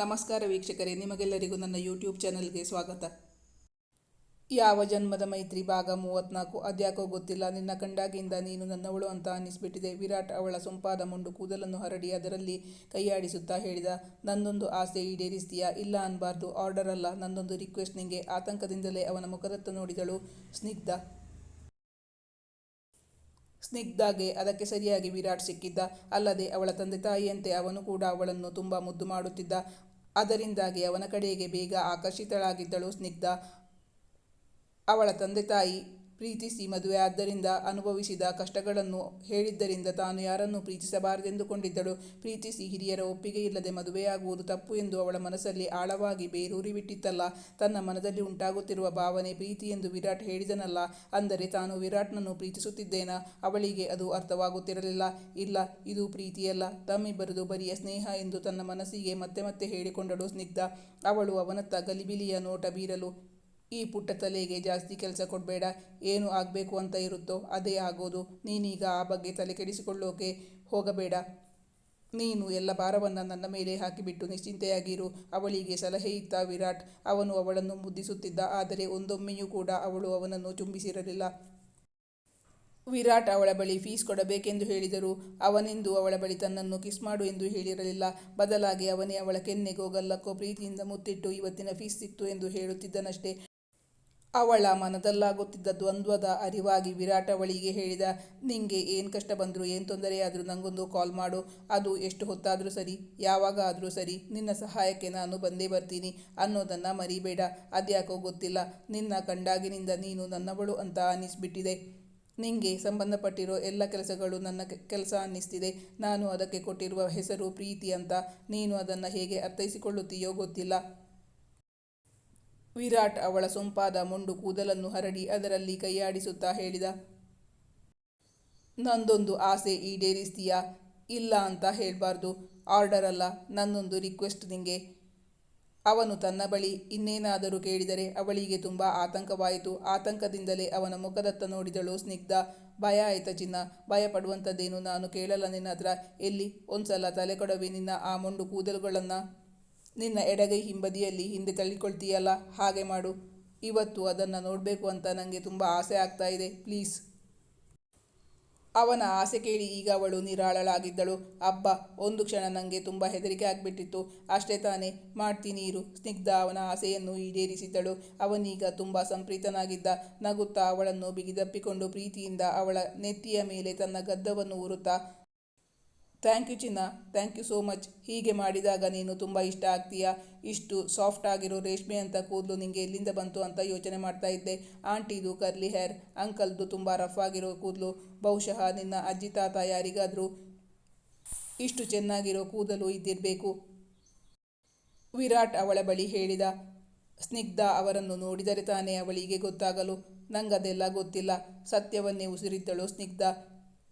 ನಮಸ್ಕಾರ ವೀಕ್ಷಕರೇ, ನಿಮಗೆಲ್ಲರಿಗೂ ನನ್ನ ಯೂಟ್ಯೂಬ್ ಚಾನಲ್ಗೆ ಸ್ವಾಗತ. ಯಾವ ಜನ್ಮದ ಮೈತ್ರಿ ಭಾಗ ಮೂವತ್ನಾಲ್ಕು? ಅದ್ಯಾಕೋ ಗೊತ್ತಿಲ್ಲ. ನಿನ್ನ ಕಂಡಾಗಿಂದ ನೀನು ನನ್ನವಳು ಅಂತ ಅನ್ನಿಸ್ಬಿಟ್ಟಿದೆ. ವಿರಾಟ್ ಅವಳ ಸೊಂಪಾದ ಮುಂಡು ಕೂದಲನ್ನು ಹರಡಿ ಅದರಲ್ಲಿ ಕೈಯಾಡಿಸುತ್ತಾ ಹೇಳಿದ, ನನ್ನೊಂದು ಆಸೆ ಈಡೇರಿಸ್ತೀಯಾ? ಇಲ್ಲ ಅನ್ಬಾರ್ದು. ಆರ್ಡರ್ ಅಲ್ಲ. ನನ್ನೊಂದು ರಿಕ್ವೆಸ್ಟ್ ನಿಂಗೆ. ಆತಂಕದಿಂದಲೇ ಅವನ ಮುಖದತ್ತ ನೋಡಿದಳು ಸ್ನಿಗ್ಧ. ಸ್ನಿಗ್ಧಾಗೆ ಅದಕ್ಕೆ ಸರಿಯಾಗಿ ವಿರಾಟ್ ಸಿಕ್ಕಿದ್ದ. ಅಲ್ಲದೆ ಅವಳ ತಂದೆ ತಾಯಿಯಂತೆ ಅವನು ಕೂಡ ಅವಳನ್ನು ತುಂಬ ಮುದ್ದು ಮಾಡುತ್ತಿದ್ದ. ಅದರಿಂದಾಗಿ ಅವನ ಕಡೆಗೆ ಬೇಗ ಆಕರ್ಷಿತಳಾಗಿದ್ದಳು ಸ್ನಿಗ್ಧ. ಅವಳ ತಂದೆ ತಾಯಿ ಪ್ರೀತಿಸಿ ಮದುವೆ ಆದ್ದರಿಂದ ಅನುಭವಿಸಿದ ಕಷ್ಟಗಳನ್ನು ಹೇಳಿದ್ದರಿಂದ ತಾನು ಯಾರನ್ನೂ ಪ್ರೀತಿಸಬಾರದೆಂದುಕೊಂಡಿದ್ದಳು. ಪ್ರೀತಿಸಿ ಹಿರಿಯರ ಒಪ್ಪಿಗೆ ಇಲ್ಲದೆ ಮದುವೆಯಾಗುವುದು ತಪ್ಪು ಎಂದು ಅವಳ ಮನಸ್ಸಲ್ಲಿ ಆಳವಾಗಿ ಬೇರೂರಿಬಿಟ್ಟಿತ್ತಲ್ಲ ತನ್ನ ಮನದಲ್ಲಿ ಉಂಟಾಗುತ್ತಿರುವ ಭಾವನೆ ಪ್ರೀತಿ ಎಂದು ವಿರಾಟ್ ಹೇಳಿದನಲ್ಲ. ಅಂದರೆ ತಾನು ವಿರಾಟ್ನನ್ನು ಪ್ರೀತಿಸುತ್ತಿದ್ದೇನ? ಅವಳಿಗೆ ಅದು ಅರ್ಥವಾಗುತ್ತಿರಲಿಲ್ಲ. ಇಲ್ಲ, ಇದು ಪ್ರೀತಿಯಲ್ಲ. ತಮ್ಮಿಬ್ಬರದು ಬರಿಯ ಸ್ನೇಹ ಎಂದು ತನ್ನ ಮನಸ್ಸಿಗೆ ಮತ್ತೆ ಮತ್ತೆ ಹೇಳಿಕೊಂಡಳು ಸ್ನಿಗ್ಧ. ಅವಳು ಅವನತ್ತ ಗಲಿಬಿಲಿಯ ನೋಟ ಬೀರಲು ಈ ಪುಟ್ಟ ತಲೆಗೆ ಜಾಸ್ತಿ ಕೆಲಸ ಕೊಡಬೇಡ, ಏನು ಆಗಬೇಕು ಅಂತ ಇರುತ್ತೋ ಅದೇ ಆಗೋದು. ನೀನೀಗ ಆ ಬಗ್ಗೆ ತಲೆ ಕೆಡಿಸಿಕೊಳ್ಳೋಕೆ ಹೋಗಬೇಡ. ನೀನು ಎಲ್ಲ ಭಾರವನ್ನು ನನ್ನ ಮೇಲೆ ಹಾಕಿಬಿಟ್ಟು ನಿಶ್ಚಿಂತೆಯಾಗಿರು. ಅವಳಿಗೆ ಸಲಹೆ ಇತ್ತ ವಿರಾಟ್. ಅವನು ಅವಳನ್ನು ಮುದ್ದಿಸುತ್ತಿದ್ದ, ಆದರೆ ಒಂದೊಮ್ಮೆಯೂ ಕೂಡ ಅವಳು ಅವನನ್ನು ಚುಂಬಿಸಿರಲಿಲ್ಲ ವಿರಾಟ್ ಅವಳ ಬಳಿ ಫೀಸ್ ಕೊಡಬೇಕೆಂದು ಹೇಳಿದರು. ಅವನೆಂದು ಅವಳ ಬಳಿ ತನ್ನನ್ನು ಕಿಸ್ ಮಾಡು ಎಂದು ಹೇಳಿರಲಿಲ್ಲ. ಬದಲಾಗಿ ಅವನೇ ಅವಳ ಕೆನ್ನೆಗೋ ಗಲ್ಲಕ್ಕೋ ಪ್ರೀತಿಯಿಂದ ಮುತ್ತಿಟ್ಟು ಇವತ್ತಿನ ಫೀಸ್ ಸಿಕ್ತು ಎಂದು ಹೇಳುತ್ತಿದ್ದನಷ್ಟೇ. ಅವಳ ಮನದಲ್ಲಾಗುತ್ತಿದ್ದ ದ್ವಂದ್ವದ ಅರಿವಾಗಿ ವಿರಾಟ್ ಅವಳಿಗೆ ಹೇಳಿದ, ನಿಂಗೆ ಏನು ಕಷ್ಟ ಬಂದರೂ, ಏನು ತೊಂದರೆ ಆದರೂ ನನಗೊಂದು ಕಾಲ್ ಮಾಡು. ಅದು ಎಷ್ಟು ಹೊತ್ತಾದರೂ ಸರಿ. ಯಾವಾಗ ಆದರೂ ಸರಿ. ನಿನ್ನ ಸಹಾಯಕ್ಕೆ ನಾನು ಬಂದೇ ಬರ್ತೀನಿ ಅನ್ನೋದನ್ನು ಮರಿಬೇಡ. ಅದ್ಯಾಕೋ ಗೊತ್ತಿಲ್ಲ. ನಿನ್ನ ಕಂಡಾಗಿನಿಂದ ನೀನು ನನ್ನವಳು ಅಂತ ಅನ್ನಿಸ್ಬಿಟ್ಟಿದೆ. ನಿಂಗೆ ಸಂಬಂಧಪಟ್ಟಿರೋ ಎಲ್ಲ ಕೆಲಸಗಳು ನನ್ನ ಕೆಲಸ ಅನ್ನಿಸ್ತಿದೆ. ನಾನು ಅದಕ್ಕೆ ಕೊಟ್ಟಿರುವ ಹೆಸರು, ಪ್ರೀತಿ ಅಂತ. ನೀನು ಅದನ್ನು ಹೇಗೆ ಅರ್ಥೈಸಿಕೊಳ್ಳುತ್ತೀಯೋ ಗೊತ್ತಿಲ್ಲ. ವಿರಾಟ್ ಅವಳ ಸೊಂಪಾದ ಮೊಂಡು ಕೂದಲನ್ನು ಹರಡಿ ಅದರಲ್ಲಿ ಕೈಯಾಡಿಸುತ್ತಾ ಹೇಳಿದ, ನಂದೊಂದು ಆಸೆ ಈಡೇರಿಸ್ತೀಯಾ? ಇಲ್ಲ ಅಂತ ಹೇಳಬಾರ್ದು. ಆರ್ಡರ್ ಅಲ್ಲ, ನನ್ನೊಂದು ರಿಕ್ವೆಸ್ಟ್ ನಿಂಗೆ. ಅವನು ತನ್ನ ಬಳಿ ಇನ್ನೇನಾದರೂ ಕೇಳಿದರೆ ಅವಳಿಗೆ ತುಂಬ ಆತಂಕವಾಯಿತು. ಆತಂಕದಿಂದಲೇ ಅವನ ಮುಖದತ್ತ ನೋಡಿದಳು ಸ್ನಿಗ್ಧ. ಭಯ ಆಯ್ತ ಚಿನ್ನ? ಭಯ ಪಡುವಂಥದ್ದೇನು ನಾನು ಕೇಳಲ್ಲ ನಿನ್ನ ಹತ್ರ. ಎಲ್ಲಿ? ಒಂದ್ಸಲ ತಲೆ ಕೊಡವಿ ನಿನ್ನ ಆ ಮೊಂಡು ಕೂದಲುಗಳನ್ನು. ನಿನ್ನ ಎಡಗೈ ಹಿಂಬದಿಯಲ್ಲಿ ಹಿಂದೆ ತಳ್ಳಿಕೊಳ್ತೀಯಲ್ಲ? ಹಾಗೆ ಮಾಡು. ಇವತ್ತು ಅದನ್ನು ನೋಡಬೇಕು ಅಂತ ನನಗೆ ತುಂಬ ಆಸೆ ಆಗ್ತಾ ಇದೆ. ಪ್ಲೀಸ್. ಅವನ ಆಸೆ ಕೇಳಿ ಈಗ ಅವಳು ನಿರಾಳಳಾಗಿದ್ದಳು. ಅಬ್ಬ, ಒಂದು ಕ್ಷಣ ನನಗೆ ತುಂಬ ಹೆದರಿಕೆ ಆಗಿಬಿಟ್ಟಿತ್ತು. ಅಷ್ಟೇ ತಾನೇ, ಮಾಡ್ತೀನಿ ಇರು. ಸ್ನಿಗ್ಧ ಅವನ ಆಸೆಯನ್ನು ಈಡೇರಿಸಿದ್ದಳು. ಅವನೀಗ ತುಂಬ ಸಂಪ್ರೀತನಾಗಿದ್ದ. ನಗುತ್ತಾ ಅವಳನ್ನು ಬಿಗಿದಪ್ಪಿಕೊಂಡು ಪ್ರೀತಿಯಿಂದ ಅವಳ ನೆತ್ತಿಯ ಮೇಲೆ ತನ್ನ ಗದ್ದವನ್ನು ಊರುತ್ತಾ ಥ್ಯಾಂಕ್ ಯು ಚಿನ್ನ, ಥ್ಯಾಂಕ್ ಯು ಸೋ ಮಚ್. ಹೀಗೆ ಮಾಡಿದಾಗ ನೀನು ತುಂಬ ಇಷ್ಟ ಆಗ್ತೀಯಾ? ಇಷ್ಟು ಸಾಫ್ಟ್ ಆಗಿರೋ ರೇಷ್ಮೆ ಅಂತ ಕೂದಲು ನಿಂಗೆ ಎಲ್ಲಿಂದ ಬಂತು ಅಂತ ಯೋಚನೆ ಮಾಡ್ತಾ ಇದ್ದೆ. ಆಂಟಿದು ಕರ್ಲಿ ಹೇರ್, ಅಂಕಲ್ದು ತುಂಬ ರಫ್ ಆಗಿರೋ ಕೂದಲು. ಬಹುಶಃ ನಿನ್ನ ಅಜ್ಜಿ ತಾತ ಯಾರಿಗಾದರೂ ಇಷ್ಟು ಚೆನ್ನಾಗಿರೋ ಕೂದಲು ಇದ್ದಿರಬೇಕು. ವಿರಾಟ್ ಅವಳ ಬಳಿ ಹೇಳಿದ. ಸ್ನಿಗ್ಧ ಅವರನ್ನು ನೋಡಿದರೆ ತಾನೇ ಅವಳಿಗೆ ಗೊತ್ತಾಗಲು. ನಂಗದೆಲ್ಲ ಗೊತ್ತಿಲ್ಲ. ಸತ್ಯವನ್ನೇ ಉಸಿರಿದ್ದಳು ಸ್ನಿಗ್ಧ.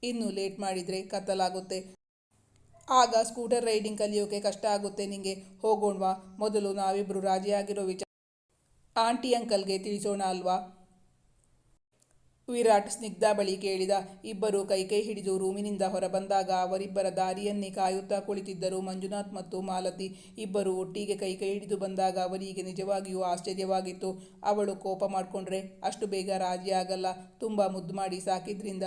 ಇನ್ನು ಲೇಟ್ ಮಾಡಿದರೆ ಕತ್ತಲಾಗುತ್ತೆ. ಆಗ ಸ್ಕೂಟರ್ ರೈಡಿಂಗ್ ಕಲಿಯೋಕೆ ಕಷ್ಟ ಆಗುತ್ತೆ, ನಿಂಗೆ ಹೋಗೋಣವಾ? ಮೊದಲು ನಾವಿಬ್ಬರು ರಾಜಿಯಾಗಿರೋ ವಿಚಾರ ಆಂಟಿ ಅಂಕಲ್ಗೆ ತಿಳಿಸೋಣ ಅಲ್ವಾ? ವಿರಾಟ್ ಸ್ನಿಗ್ಧ ಬಳಿ ಕೇಳಿದ. ಇಬ್ಬರು ಕೈ ಕೈ ಹಿಡಿದು ರೂಮಿನಿಂದ ಹೊರಬಂದಾಗ ಅವರಿಬ್ಬರ ದಾರಿಯನ್ನೇ ಕಾಯುತ್ತಾ ಕುಳಿತಿದ್ದರು ಮಂಜುನಾಥ್ ಮತ್ತು ಮಾಲತಿ. ಇಬ್ಬರು ಒಟ್ಟಿಗೆ ಕೈ ಕೈ ಹಿಡಿದು ಬಂದಾಗ ಅವರಿಗೆ ನಿಜವಾಗಿಯೂ ಆಶ್ಚರ್ಯವಾಗಿತ್ತು. ಅವಳು ಕೋಪ ಮಾಡಿಕೊಂಡ್ರೆ ಅಷ್ಟು ಬೇಗ ರಾಜಿಯಾಗಲ್ಲ ತುಂಬ ಮುದ್ದು ಮಾಡಿ ಸಾಕಿದ್ರಿಂದ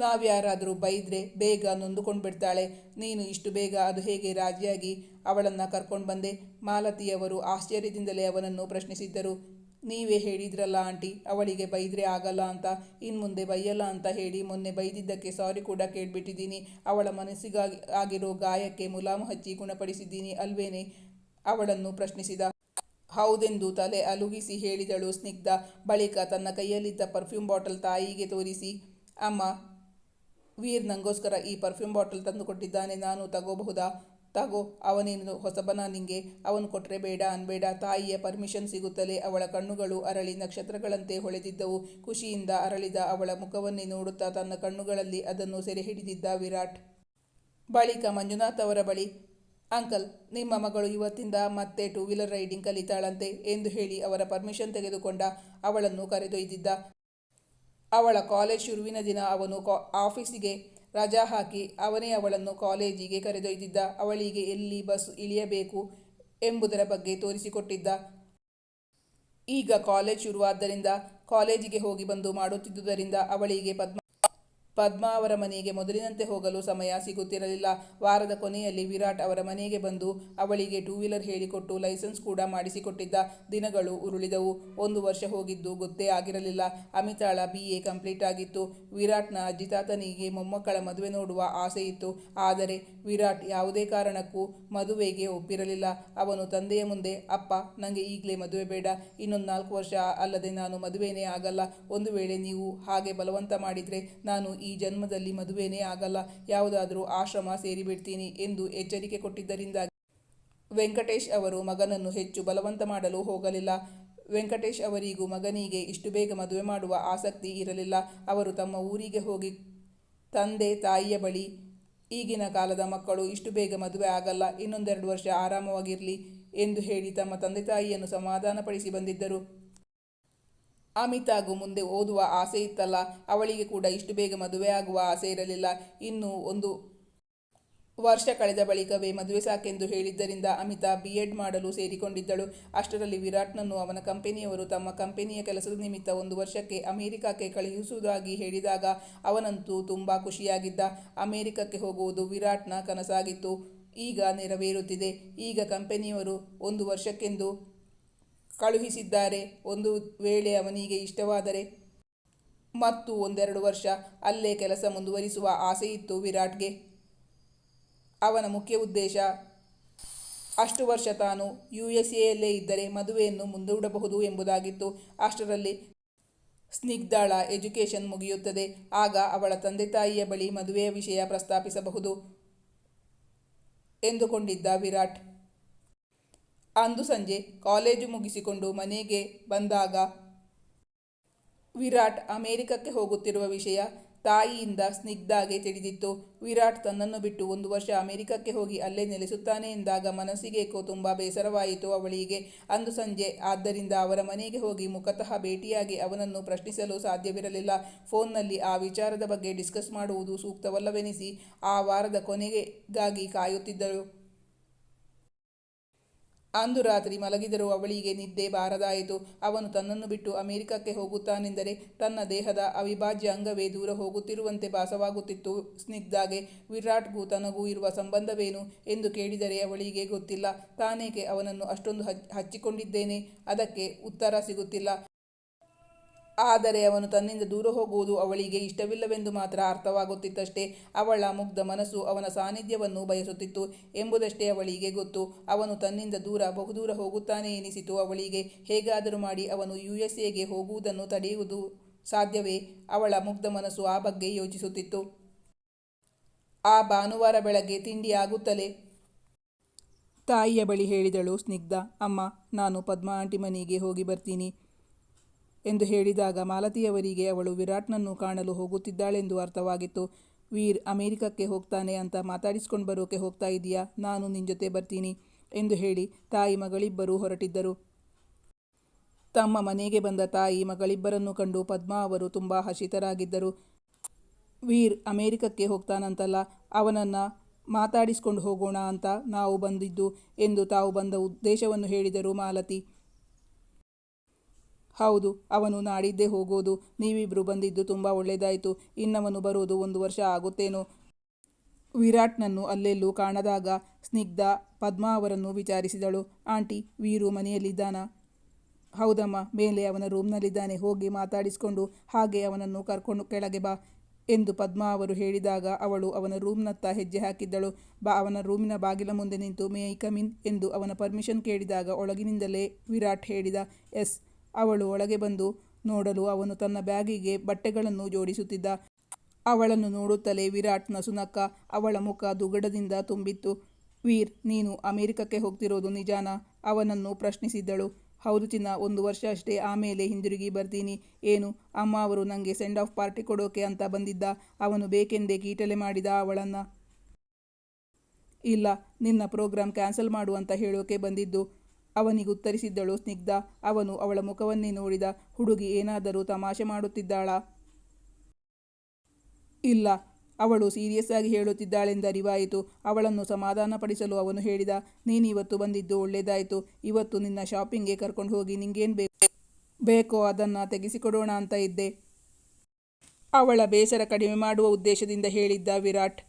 ನಾವ್ಯಾರಾದರೂ ಬೈದ್ರೆ ಬೇಗ ನೊಂದುಕೊಂಡು ಬಿಡ್ತಾಳೆ ನೀನು ಇಷ್ಟು ಬೇಗ ಅದು ಹೇಗೆ ರಾಜಿಯಾಗಿ ಅವಳನ್ನು ಕರ್ಕೊಂಡು ಬಂದೆ? ಮಾಲತಿಯವರು ಆಶ್ಚರ್ಯದಿಂದಲೇ ಅವನನ್ನು ಪ್ರಶ್ನಿಸಿದ್ದರು. ನೀವೇ ಹೇಳಿದ್ರಲ್ಲ ಆಂಟಿ, ಅವಳಿಗೆ ಬೈದ್ರೆ ಆಗಲ್ಲ ಅಂತ ಇನ್ಮುಂದೆ ಬೈಯಲ್ಲ ಅಂತ ಹೇಳಿ ಮೊನ್ನೆ ಬೈದಿದ್ದಕ್ಕೆ ಸಾರಿ ಕೂಡ ಕೇಳಿಬಿಟ್ಟಿದ್ದೀನಿ. ಅವಳ ಮನಸ್ಸಿಗಾಗಿ ಆಗಿರೋ ಗಾಯಕ್ಕೆ ಮುಲಾಮು ಹಚ್ಚಿ ಗುಣಪಡಿಸಿದ್ದೀನಿ ಅಲ್ವೇನೆ? ಅವಳನ್ನು ಪ್ರಶ್ನಿಸಿದ. ಹೌದೆಂದು ತಲೆ ಅಲುಗಿಸಿ ಹೇಳಿದಳು ಸ್ನಿಗ್ಧ. ಬಳಿಕ ತನ್ನ ಕೈಯಲ್ಲಿದ್ದ ಪರ್ಫ್ಯೂಮ್ ಬಾಟಲ್ ತಾಯಿಗೆ ತೋರಿಸಿ, ಅಮ್ಮ ವೀರ್ ನಂಗೋಸ್ಕರ ಈ ಪರ್ಫ್ಯೂಮ್ ಬಾಟಲ್ ತಂದು ಕೊಟ್ಟಿದ್ದಾನೆ. ನಾನು ತಗೋಬಹುದಾ? ತಗೋ. ಅವನೇನು ಹೊಸಬನ ನಿಂಗೆ? ಅವನು ಕೊಟ್ಟರೆ ಬೇಡ ಅನ್ಬೇಡ. ತಾಯಿಯ ಪರ್ಮಿಷನ್ ಸಿಗುತ್ತಲೇ ಅವಳ ಕಣ್ಣುಗಳು ಅರಳಿ ನಕ್ಷತ್ರಗಳಂತೆ ಹೊಳೆದಿದ್ದವು. ಖುಷಿಯಿಂದ ಅರಳಿದ ಅವಳ ಮುಖವನ್ನೇ ನೋಡುತ್ತಾ ತನ್ನ ಕಣ್ಣುಗಳಲ್ಲಿ ಅದನ್ನು ಸೆರೆ ಹಿಡಿದಿದ್ದ ವಿರಾಟ್. ಬಳಿಕ ಮಂಜುನಾಥ್ ಅವರ ಬಳಿ, ಅಂಕಲ್, ನಿಮ್ಮ ಮಗಳು ಇವತ್ತಿಂದ ಮತ್ತೆ ಟೂ ವೀಲರ್ ರೈಡಿಂಗ್ ಕಲಿತಾಳಂತೆ ಎಂದು ಹೇಳಿ ಅವರ ಪರ್ಮಿಷನ್ ತೆಗೆದುಕೊಂಡ ಅವಳನ್ನು ಕರೆದೊಯ್ದಿದ್ದ. ಅವಳ ಕಾಲೇಜ್ ಶುರುವಿನ ದಿನ ಅವನು ಕಾ ಆಫೀಸಿಗೆ ರಜಾ ಹಾಕಿ ಅವನೇ ಅವಳನ್ನು ಕಾಲೇಜಿಗೆ ಕರೆದೊಯ್ದಿದ್ದ. ಅವಳಿಗೆ ಎಲ್ಲಿ ಬಸ್ ಇಳಿಯಬೇಕು ಎಂಬುದರ ಬಗ್ಗೆ ತೋರಿಸಿಕೊಟ್ಟಿದ್ದ. ಈಗ ಕಾಲೇಜ್ ಶುರುವಾದ್ದರಿಂದ ಕಾಲೇಜಿಗೆ ಹೋಗಿ ಬಂದು ಮಾಡುತ್ತಿದ್ದುದರಿಂದ ಅವಳಿಗೆ ಪದ್ಮ ಪದ್ಮಾ ಅವರ ಮನೆಗೆ ಮೊದಲಿನಂತೆ ಹೋಗಲು ಸಮಯ ಸಿಗುತ್ತಿರಲಿಲ್ಲ. ವಾರದ ಕೊನೆಯಲ್ಲಿ ವಿರಾಟ್ ಅವರ ಮನೆಗೆ ಬಂದು ಅವಳಿಗೆ ಟೂ ವೀಲರ್ ಹೇಳಿಕೊಟ್ಟು ಲೈಸೆನ್ಸ್ ಕೂಡ ಮಾಡಿಸಿಕೊಟ್ಟಿದ್ದ. ದಿನಗಳು ಉರುಳಿದವು. ಒಂದು ವರ್ಷ ಹೋಗಿದ್ದು ಗೊತ್ತೇ ಆಗಿರಲಿಲ್ಲ. ಅಮಿತಾಳ ಬಿ ಎ ಕಂಪ್ಲೀಟ್ ಆಗಿತ್ತು. ವಿರಾಟ್ನ ಅಜ್ಜಿತಾತನಿಗೆ ಮೊಮ್ಮಕ್ಕಳ ಮದುವೆ ನೋಡುವ ಆಸೆ ಇತ್ತು. ಆದರೆ ವಿರಾಟ್ ಯಾವುದೇ ಕಾರಣಕ್ಕೂ ಮದುವೆಗೆ ಒಪ್ಪಿರಲಿಲ್ಲ. ಅವನು ತಂದೆಯ ಮುಂದೆ, ಅಪ್ಪ ನನಗೆ ಈಗಲೇ ಮದುವೆ ಬೇಡ. ಇನ್ನೊಂದು ನಾಲ್ಕು ವರ್ಷ ಅಲ್ಲದೆ ನಾನು ಮದುವೆನೇ ಆಗಲ್ಲ. ಒಂದು ವೇಳೆ ನೀವು ಹಾಗೆ ಬಲವಂತ ಮಾಡಿದರೆ ನಾನು ಈ ಜನ್ಮದಲ್ಲಿ ಮದುವೆನೇ ಆಗಲ್ಲ, ಯಾವುದಾದರೂ ಆಶ್ರಮ ಸೇರಿಬಿಡ್ತೀನಿ ಎಂದು ಎಚ್ಚರಿಕೆ ಕೊಟ್ಟಿದ್ದರಿಂದಾಗಿ. ವೆಂಕಟೇಶ್ ಅವರು ಮಗನನ್ನು ಹೆಚ್ಚು ಬಲವಂತ ಮಾಡಲು ಹೋಗಲಿಲ್ಲ. ವೆಂಕಟೇಶ್ ಅವರಿಗೂ ಮಗನಿಗೆ ಇಷ್ಟು ಬೇಗ ಮದುವೆ ಮಾಡುವ ಆಸಕ್ತಿ ಇರಲಿಲ್ಲ. ಅವರು ತಮ್ಮ ಊರಿಗೆ ಹೋಗಿ ತಂದೆ, ತಾಯಿಯ ಬಳಿ, ಈಗಿನ ಕಾಲದ ಮಕ್ಕಳು ಇಷ್ಟು ಬೇಗ ಮದುವೆ ಆಗಲ್ಲ, ಇನ್ನೊಂದೆರಡು ವರ್ಷ ಆರಾಮವಾಗಿರಲಿ ಎಂದು ಹೇಳಿ ತಮ್ಮ ತಂದೆ ತಾಯಿಯನ್ನು ಸಮಾಧಾನಪಡಿಸಿ ಬಂದಿದ್ದರು. ಅಮಿತಾಗೂ ಮುಂದೆ ಓದುವ ಆಸೆ ಇತ್ತಲ್ಲ, ಅವಳಿಗೆ ಕೂಡ ಇಷ್ಟು ಬೇಗ ಮದುವೆ ಆಗುವ ಆಸೆ ಇರಲಿಲ್ಲ. ಇನ್ನು ಒಂದು ವರ್ಷ ಕಳೆದ ಬಳಿಕವೇ ಮದುವೆ ಸಾಕೆಂದು ಹೇಳಿದ್ದರಿಂದ ಅಮಿತಾ ಬಿ ಎಡ್ ಮಾಡಲು ಸೇರಿಕೊಂಡಿದ್ದಳು. ಅಷ್ಟರಲ್ಲಿ ವಿರಾಟ್ನನ್ನು ಅವನ ಕಂಪನಿಯವರು ತಮ್ಮ ಕಂಪನಿಯ ಕೆಲಸದ ನಿಮಿತ್ತ ಒಂದು ವರ್ಷಕ್ಕೆ ಅಮೆರಿಕಕ್ಕೆ ಕಳುಹಿಸುವುದಾಗಿ ಹೇಳಿದಾಗ ಅವನಂತೂ ತುಂಬ ಖುಷಿಯಾಗಿದ್ದ. ಅಮೆರಿಕಕ್ಕೆ ಹೋಗುವುದು ವಿರಾಟ್ನ ಕನಸಾಗಿತ್ತು. ಈಗ ನೆರವೇರುತ್ತಿದೆ. ಈಗ ಕಂಪನಿಯವರು ಒಂದು ವರ್ಷಕ್ಕೆಂದು ಕಳುಹಿಸಿದ್ದಾರೆ. ಒಂದು ವೇಳೆ ಅವನಿಗೆ ಇಷ್ಟವಾದರೆ ಮತ್ತು ಒಂದೆರಡು ವರ್ಷ ಅಲ್ಲೇ ಕೆಲಸ ಮುಂದುವರಿಸುವ ಆಸೆ ಇತ್ತು ವಿರಾಟ್ಗೆ. ಅವನ ಮುಖ್ಯ ಉದ್ದೇಶ, ಅಷ್ಟು ವರ್ಷ ತಾನು ಯು ಎಸ್ ಎಯಲ್ಲೇ ಇದ್ದರೆ ಮದುವೆಯನ್ನು ಮುಂದೂಡಬಹುದು ಎಂಬುದಾಗಿತ್ತು. ಅಷ್ಟರಲ್ಲಿ ಸ್ನಿಗ್ಧಾಳ ಎಜುಕೇಷನ್ ಮುಗಿಯುತ್ತದೆ. ಆಗ ಅವಳ ತಂದೆ ತಾಯಿಯ ಬಳಿ ಮದುವೆಯ ವಿಷಯ ಪ್ರಸ್ತಾಪಿಸಬಹುದು ಎಂದುಕೊಂಡಿದ್ದ ವಿರಾಟ್. ಅಂದು ಸಂಜೆ ಕಾಲೇಜು ಮುಗಿಸಿಕೊಂಡು ಮನೆಗೆ ಬಂದಾಗ ವಿರಾಟ್ ಅಮೆರಿಕಕ್ಕೆ ಹೋಗುತ್ತಿರುವ ವಿಷಯ ತಾಯಿಯಿಂದ ಸ್ನಿಗ್ಧಾಗೆ ತಿಳಿದಿತ್ತು. ವಿರಾಟ್ ತನ್ನನ್ನು ಬಿಟ್ಟು ಒಂದು ವರ್ಷ ಅಮೆರಿಕಕ್ಕೆ ಹೋಗಿ ಅಲ್ಲೇ ನೆಲೆಸುತ್ತಾನೆ ಎಂದಾಗ ಮನಸ್ಸಿಗೇಕೋ ತುಂಬ ಬೇಸರವಾಯಿತು ಅವಳಿಗೆ. ಅಂದು ಸಂಜೆ, ಆದ್ದರಿಂದ ಅವರ ಮನೆಗೆ ಹೋಗಿ ಮುಖತಃ ಭೇಟಿಯಾಗಿ ಅವನನ್ನು ಪ್ರಶ್ನಿಸಲು ಸಾಧ್ಯವಿರಲಿಲ್ಲ. ಫೋನ್ನಲ್ಲಿ ಆ ವಿಚಾರದ ಬಗ್ಗೆ ಡಿಸ್ಕಸ್ ಮಾಡುವುದು ಸೂಕ್ತವಲ್ಲವೆನಿಸಿ ಆ ವಾರದ ಕೊನೆಗೆಗಾಗಿ ಕಾಯುತ್ತಿದ್ದಳು ಅಂದು ರಾತ್ರಿ ಮಲಗಿದರೂ ಅವಳಿಗೆ ನಿದ್ದೆ ಬಾರದಾಯಿತು. ಅವನು ತನ್ನನ್ನು ಬಿಟ್ಟು ಅಮೆರಿಕಕ್ಕೆ ಹೋಗುತ್ತಾನೆಂದರೆ ತನ್ನ ದೇಹದ ಅವಿಭಾಜ್ಯ ಅಂಗವೇ ದೂರ ಹೋಗುತ್ತಿರುವಂತೆ ಭಾಸವಾಗುತ್ತಿತ್ತು. ಸ್ನಿಗ್ಧಾಗೆ ವಿರಾಟ್ಗೂ ತನಗೂ ಇರುವ ಸಂಬಂಧವೇನು ಎಂದು ಕೇಳಿದರೆ ಅವಳಿಗೆ ಗೊತ್ತಿಲ್ಲ. ತಾನೇಕೆ ಅವನನ್ನು ಅಷ್ಟೊಂದು ಹಚ್ಚಿಕೊಂಡಿದ್ದೇನೆ? ಅದಕ್ಕೆ ಉತ್ತರ ಸಿಗುತ್ತಿಲ್ಲ. ಆದರೆ ಅವನು ತನ್ನಿಂದ ದೂರ ಹೋಗುವುದು ಅವಳಿಗೆ ಇಷ್ಟವಿಲ್ಲವೆಂದು ಮಾತ್ರ ಅರ್ಥವಾಗುತ್ತಿತ್ತಷ್ಟೇ. ಅವಳ ಮುಗ್ಧ ಮನಸ್ಸು ಅವನ ಸಾನ್ನಿಧ್ಯವನ್ನು ಬಯಸುತ್ತಿತ್ತು ಎಂಬುದಷ್ಟೇ ಅವಳಿಗೆ ಗೊತ್ತು. ಅವನು ತನ್ನಿಂದ ದೂರ, ಬಹುದೂರ ಹೋಗುತ್ತಾನೆ ಎನಿಸಿತು. ಅವಳಿಗೆ ಹೇಗಾದರೂ ಮಾಡಿ ಅವನು ಯು ಎಸ್ ಎಗೆ ಹೋಗುವುದನ್ನು ತಡೆಯುವುದು ಸಾಧ್ಯವೇ? ಅವಳ ಮುಗ್ಧ ಮನಸ್ಸು ಆ ಬಗ್ಗೆ ಯೋಚಿಸುತ್ತಿತ್ತು. ಆ ಭಾನುವಾರ ಬೆಳಗ್ಗೆ ತಿಂಡಿ ಆಗುತ್ತಲೇ? ತಾಯಿಯ ಬಳಿ ಹೇಳಿದಳು ಸ್ನಿಗ್ಧ. ಅಮ್ಮ, ನಾನು ಪದ್ಮಾ ಆಂಟಿ ಮನೆಗೆ ಹೋಗಿ ಬರ್ತೀನಿ. ಎಂದು ಹೇಳಿದಾಗ ಮಾಲತಿಯವರಿಗೆ ಅವಳು ವಿರಾಟ್ನನ್ನು ಕಾಣಲು ಹೋಗುತ್ತಿದ್ದಾಳೆಂದು ಅರ್ಥವಾಗಿತ್ತು. ವೀರ್, ಅಮೆರಿಕಕ್ಕೆ ಹೋಗ್ತಾನೆ ಅಂತ ಮಾತಾಡಿಸ್ಕೊಂಡು ಬರೋಕೆ ಹೋಗ್ತಾ ಇದೀಯಾ? ನಾನು ನಿನ್ನ ಜೊತೆ ಬರ್ತೀನಿ ಎಂದು ಹೇಳಿ ತಾಯಿ ಮಗಳಿಬ್ಬರು ಹೊರಟಿದ್ದರು. ತಮ್ಮ ಮನೆಗೆ ಬಂದ ತಾಯಿ ಮಗಳಿಬ್ಬರನ್ನು ಕಂಡು ಪದ್ಮಾ ಅವರು ತುಂಬ ಹಸಿತರಾಗಿದ್ದರು. ವೀರ್, ಅಮೆರಿಕಕ್ಕೆ ಹೋಗ್ತಾನಂತಲ್ಲ, ಅವನನ್ನು ಮಾತಾಡಿಸ್ಕೊಂಡು ಹೋಗೋಣ ಅಂತ ನಾವು ಬಂದಿದ್ದು ಎಂದು ತಾವು ಬಂದ ಉದ್ದೇಶವನ್ನು ಹೇಳಿದರು ಮಾಲತಿ. ಹೌದು, ಅವನು ನಾಡಿದ್ದೇ ಹೋಗೋದು. ನೀವಿಬ್ಬರು ಬಂದಿದ್ದು ತುಂಬ ಒಳ್ಳೆಯದಾಯಿತು ಇನ್ನವನು ಬರೋದು ಒಂದು ವರ್ಷ ಆಗುತ್ತೇನೋ? ವಿರಾಟ್ನನ್ನು ಅಲ್ಲೆಲ್ಲೂ ಕಾಣದಾಗ ಸ್ನಿಗ್ಧ ಪದ್ಮಾ ಅವರನ್ನು ವಿಚಾರಿಸಿದಳು. ಆಂಟಿ, ವೀರು ಮನೆಯಲ್ಲಿದ್ದಾನಾ? ಹೌದಮ್ಮ, ಮೇಲೆ ಅವನ ರೂಮ್ನಲ್ಲಿದ್ದಾನೆ. ಹೋಗಿ ಮಾತಾಡಿಸಿಕೊಂಡು ಹಾಗೆ ಅವನನ್ನು ಕರ್ಕೊಂಡು ಕೆಳಗೆ ಬಾ ಎಂದು ಪದ್ಮಾ ಅವರು ಹೇಳಿದಾಗ ಅವಳು ಅವನ ರೂಮ್ನತ್ತ ಹೆಜ್ಜೆ ಹಾಕಿದ್ದಳು. ಬಾ, ಅವನ ರೂಮಿನ ಬಾಗಿಲ ಮುಂದೆ ನಿಂತು, ಮೇ ಐ ಕಮಿನ್ ಎಂದು ಅವನ ಪರ್ಮಿಷನ್ ಕೇಳಿದಾಗ ಒಳಗಿನಿಂದಲೇ ವಿರಾಟ್ ಹೇಳಿದ, ಎಸ್ ಅವಳು ಒಳಗೆ ಬಂದು ನೋಡಲು ಅವನು ತನ್ನ ಬ್ಯಾಗಿಗೆ ಬಟ್ಟೆಗಳನ್ನು ಜೋಡಿಸುತ್ತಿದ್ದ. ಅವಳನ್ನು ನೋಡುತ್ತಲೇ ವಿರಾಟ್ ನಸುನಕ್ಕ ಅವಳ ಮುಖ ದುಗಡದಿಂದ ತುಂಬಿತ್ತು. ವೀರ್, ನೀನು ಅಮೆರಿಕಕ್ಕೆ ಹೋಗ್ತಿರೋದು ನಿಜಾನ? ಅವನನ್ನು ಪ್ರಶ್ನಿಸಿದ್ದಳು. ಹೌದು ಚಿನ್ನ, ಒಂದು ವರ್ಷ ಅಷ್ಟೇ ಆಮೇಲೆ ಹಿಂದಿರುಗಿ ಬರ್ತೀನಿ. ಏನು, ಅಮ್ಮ ಅವರು ನನಗೆ ಸೆಂಡ್ ಆಫ್ ಪಾರ್ಟಿ ಕೊಡೋಕೆ ಅಂತ ಬಂದಿದ್ದ. ಅವನು ಬೇಕೆಂದೇ ಕೀಟಲೆ ಮಾಡಿದ ಅವಳನ್ನು. ಇಲ್ಲ, ನಿನ್ನ ಪ್ರೋಗ್ರಾಮ್ ಕ್ಯಾನ್ಸಲ್ ಮಾಡು ಅಂತ ಹೇಳೋಕೆ ಬಂದಿದ್ದು. ಅವನಿಗುತ್ತರಿಸಿದ್ದಳು ಸ್ನಿಗ್ಧ. ಅವನು ಅವಳ ಮುಖವನ್ನೇ ನೋಡಿದ. ಹುಡುಗಿ ಏನಾದರೂ ತಮಾಷೆ ಮಾಡುತ್ತಿದ್ದಾಳಾ? ಇಲ್ಲ. ಅವಳು ಸೀರಿಯಸ್ ಆಗಿ ಹೇಳುತ್ತಿದ್ದಾಳೆಂದ ಅರಿವಾಯಿತು. ಅವಳನ್ನು ಸಮಾಧಾನಪಡಿಸಲು ಅವನು ಹೇಳಿದ, ನೀನಿವತ್ತು ಬಂದಿದ್ದು ಒಳ್ಳೆಯದಾಯಿತು ಇವತ್ತು ನಿನ್ನ ಶಾಪಿಂಗ್ಗೆ ಕರ್ಕೊಂಡು ಹೋಗಿ ನಿಂಗೇನು ಬೇಕು? ಬೇಕೋ ಅದನ್ನು ತೆಗೆಸಿಕೊಡೋಣ ಅಂತ ಇದ್ದೆ. ಅವಳ ಬೇಸರ ಕಡಿಮೆ ಮಾಡುವ ಉದ್ದೇಶದಿಂದ ಹೇಳಿದ್ದ ವಿರಾಟ್.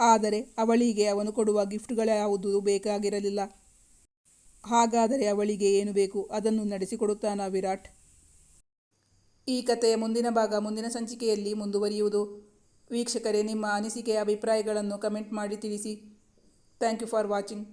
ಆದರೆ ಅವಳಿಗೆ ಅವನು ಕೊಡುವ ಗಿಫ್ಟ್ಗಳ್ಯಾವುದೂ ಬೇಕಾಗಿರಲಿಲ್ಲ. ಹಾಗಾದರೆ ಅವಳಿಗೆ ಏನು ಬೇಕು? ಅದನ್ನು ನಡೆಸಿಕೊಡುತ್ತಾನ ವಿರಾಟ್. ಈ ಕಥೆಯ ಮುಂದಿನ ಭಾಗ ಮುಂದಿನ ಸಂಚಿಕೆಯಲ್ಲಿ ಮುಂದುವರಿಯುವುದು. ವೀಕ್ಷಕರೇ, ನಿಮ್ಮ ಅನಿಸಿಕೆಯ ಅಭಿಪ್ರಾಯಗಳನ್ನು ಕಮೆಂಟ್ ಮಾಡಿ ತಿಳಿಸಿ. Thank you for watching.